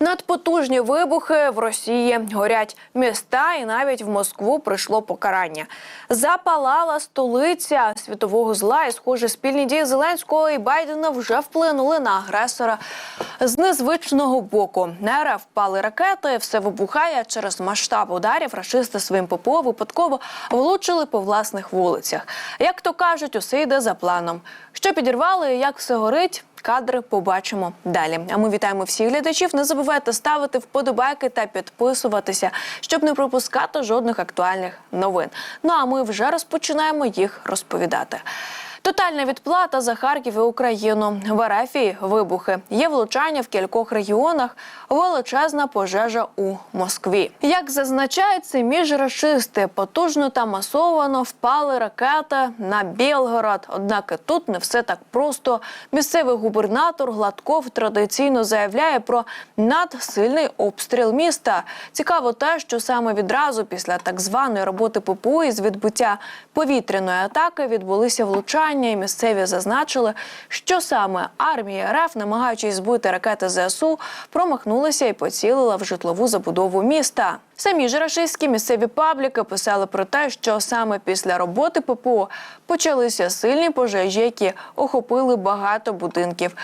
Надпотужні вибухи в Росії горять міста, і навіть в Москву прийшло покарання. Запалала столиця світового зла, і схоже, спільні дії Зеленського і Байдена вже вплинули на агресора з незвичного боку. На РФ впали ракети, все вибухає через масштаб ударів. Рашисти своїм ППО випадково влучили по власних вулицях. Як то кажуть, усе йде за планом. Що підірвали, як все горить. Кадри побачимо далі. А ми вітаємо всіх глядачів. Не забувайте ставити вподобайки та підписуватися, щоб не пропускати жодних актуальних новин. Ну а ми вже розпочинаємо їх розповідати. Тотальна відплата за Харків і Україну в Арафії вибухи. Є влучання в кількох регіонах. Величезна пожежа у Москві. Як зазначають самі ж рашисти, потужно та масовано впали ракети на Білгород. Однак тут не все так просто. Місцевий губернатор Гладков традиційно заявляє про надсильний обстріл міста. Цікаво те, що саме відразу після так званої роботи ППУ із відбуття повітряної атаки відбулися влучання, і місцеві зазначили, що саме армія РФ, намагаючись збити ракети ЗСУ, промахнулася і поцілила в житлову забудову міста. Самі ж рашистські місцеві пабліки писали про те, що саме після роботи ППО почалися сильні пожежі, які охопили багато будинків.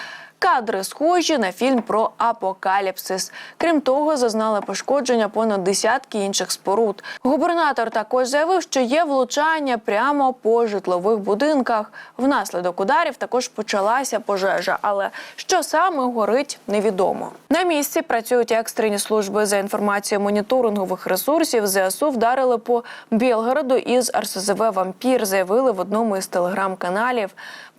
Кадри схожі на фільм про апокаліпсис. Крім того, зазнали пошкодження понад десятки інших споруд. Губернатор також заявив, що є влучання прямо по житлових будинках. Внаслідок ударів також почалася пожежа, але що саме горить, невідомо. На місці працюють екстрені служби за інформацією моніторингових ресурсів. ЗСУ вдарили по Білгороду із РСЗВ Вампір. Заявили в одному із телеграм-каналів.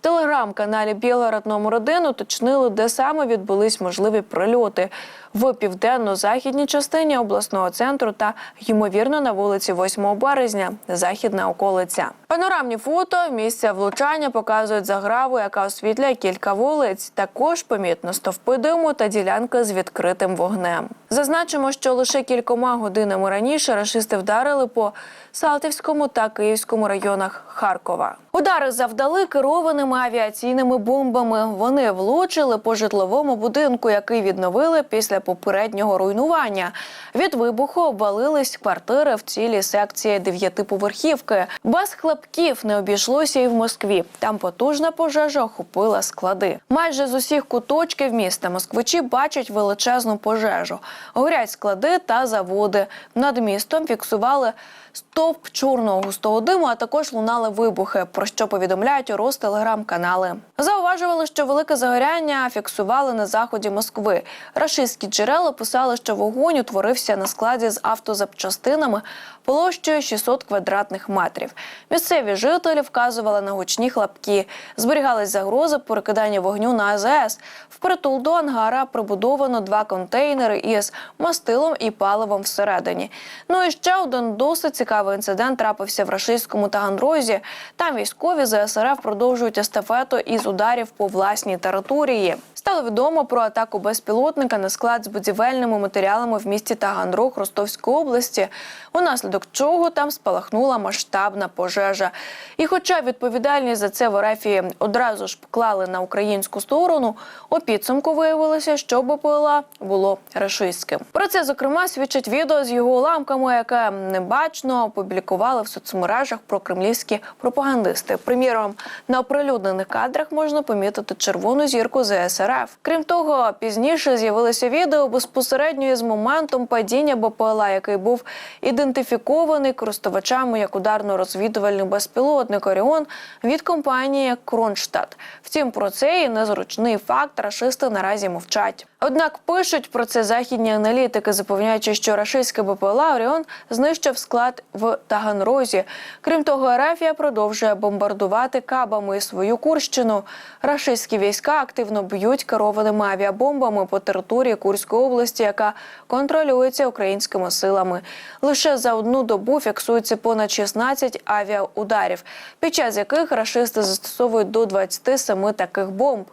Телеграм-каналі Білгород номер 1 уточнили, де саме відбулись можливі прильоти в південно-західній частині обласного центру та ймовірно на вулиці 8 березня, західна околиця. Панорамні фото місця влучання показують заграву, яка освітлює кілька вулиць. Також помітно стовпи диму та ділянки з відкритим вогнем. Зазначимо, що лише кількома годинами раніше рашисти вдарили по Салтівському та Київському районах Харкова. Удари завдали керованими авіаційними бомбами. Вони влучили по житловому будинку, який відновили після попереднього руйнування. Від вибуху обвалились квартири в цілій секції дев'ятиповерхівки. Без хлопків не обійшлося і в Москві. Там потужна пожежа охопила склади. Майже з усіх куточків міста москвичі бачать величезну пожежу. Горять склади та заводи. Над містом фіксували стовп чорного густого диму, а також лунали вибухи, що повідомляють у телеграм-канали. Зауважували, що велике загоряння фіксували на заході Москви. Рашистські джерела писали, що вогонь утворився на складі з автозапчастинами площею 600 квадратних метрів. Місцеві жителі вказували на гучні хлопки. Зберігались загрози перекидання вогню на АЗС. Впритул до ангара прибудовано два контейнери із мастилом і паливом всередині. Ну і ще один досить цікавий інцидент трапився в рашистському Таганрозі. Там військові ЗСРФ продовжують естафету із ударів по власній території. Стало відомо про атаку безпілотника на склад з будівельними матеріалами в місті Таганрог Ростовської області, унаслідок чого там спалахнула масштабна пожежа. І, хоча відповідальність за це в Ерефії одразу ж поклали на українську сторону, у підсумку виявилося, що БПЛА було рашистським. Про це зокрема свідчить відео з його уламками, яке небачно опублікували в соцмережах про кремлівські пропагандисти. Приміром, на оприлюднених кадрах можна помітити червону зірку ЗСРФ. Крім того, пізніше з'явилося відео безпосередньо із моментом падіння БПЛА, який був ідентифікований користувачами як ударно-розвідувальний безпілотник Оріон від компанії Кронштадт. Втім, про цей незручний факт рашисти наразі мовчать. Однак пишуть про це західні аналітики, запевняючи, що рашистське БПЛА Оріон знищив склад в Таганрозі. Крім того, Арафія продовжує бомбардувати кабами свою Курщину. Рашистські війська активно б'ють керованими авіабомбами по території Курської області, яка контролюється українськими силами. Лише за одну добу фіксується понад 16 авіаударів, під час яких рашисти застосовують до 27 таких бомб.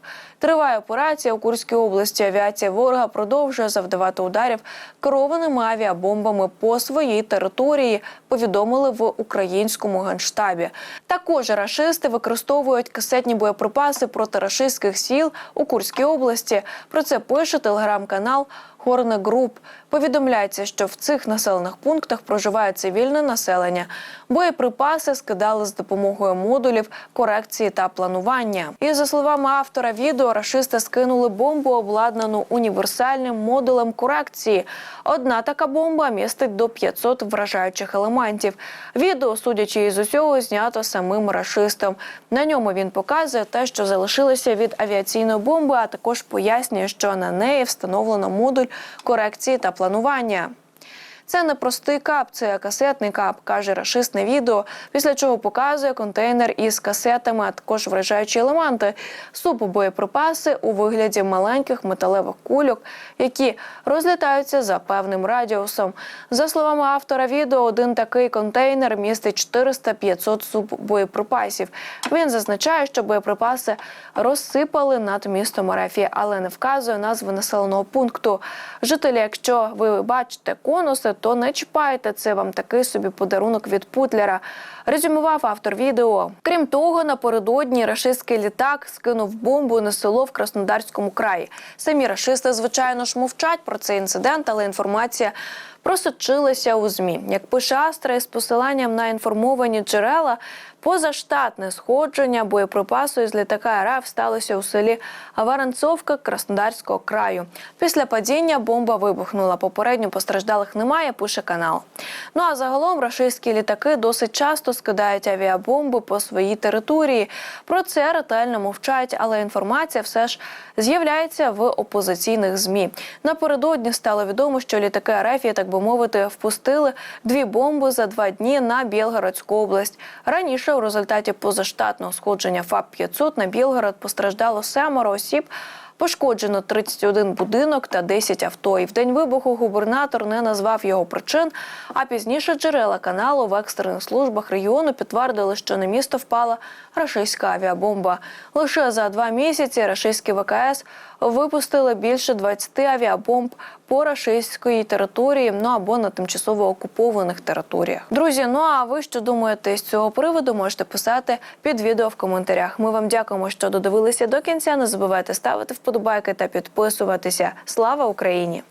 Триває операція у Курській області. Авіація ворога продовжує завдавати ударів керованими авіабомбами по своїй території. Повідомили в українському генштабі. Також рашисти використовують касетні боєприпаси проти рашистських сіл у Курській області. Про це пише телеграм-канал Хорне Груп. Повідомляється, що в цих населених пунктах проживає цивільне населення. Боєприпаси скидали з допомогою модулів корекції та планування. І за словами автора відео, рашисти скинули бомбу, обладнану універсальним модулем корекції. Одна така бомба містить до 500 вражаючих елементів. Відео, судячи із усього, знято самим рашистом. На ньому він показує те, що залишилося від авіаційної бомби, а також пояснює, що на неї встановлено модуль корекції та планування. Це не простий кап, це касетний кап, каже рашист відео, після чого показує контейнер із касетами, а також вражаючі елементи, супобоєприпаси у вигляді маленьких металевих кульок, які розлітаються за певним радіусом. За словами автора відео, один такий контейнер містить 400-500 супбоєприпасів. Він зазначає, що боєприпаси розсипали над містом Арефії, але не вказує назви населеного пункту. Жителі, якщо ви бачите конуси, то не чіпайте це вам такий собі подарунок від Путлера. Резюмував автор відео. Крім того, напередодні рашистський літак скинув бомбу на село в Краснодарському краї. Самі рашисти, звичайно ж, мовчать про цей інцидент, але інформація просочилася у змі. Як пише Астра із посиланням на інформовані джерела, позаштатне сходження боєприпасу із літака РФ сталося у селі Варанцовка Краснодарського краю. Після падіння бомба вибухнула. Попередньо постраждалих немає. Пише канал. Ну а загалом рашистські літаки досить часто скидають авіабомби по своїй території. Про це ретельно мовчать, але інформація все ж з'являється в опозиційних змі. Напередодні стало відомо, що літаки РФ, так би мовити, впустили дві бомби за два дні на Білгородську область. Раніше у результаті позаштатного сходження ФАП 500 на Білгород постраждало семеро осіб. Пошкоджено 31 будинок та 10 авто. І в день вибуху губернатор не назвав його причин. А пізніше джерела каналу в екстрених службах регіону підтвердили, що на місто впала рашистська авіабомба. Лише за два місяці рашистські ВКС випустили більше 20 авіабомб по рашистській території, ну або на тимчасово окупованих територіях. Друзі, ну а ви що думаєте з цього приводу? Можете писати під відео в коментарях. Ми вам дякуємо, що додивилися до кінця. Не забувайте ставити вподобайки та підписуватися. Слава Україні!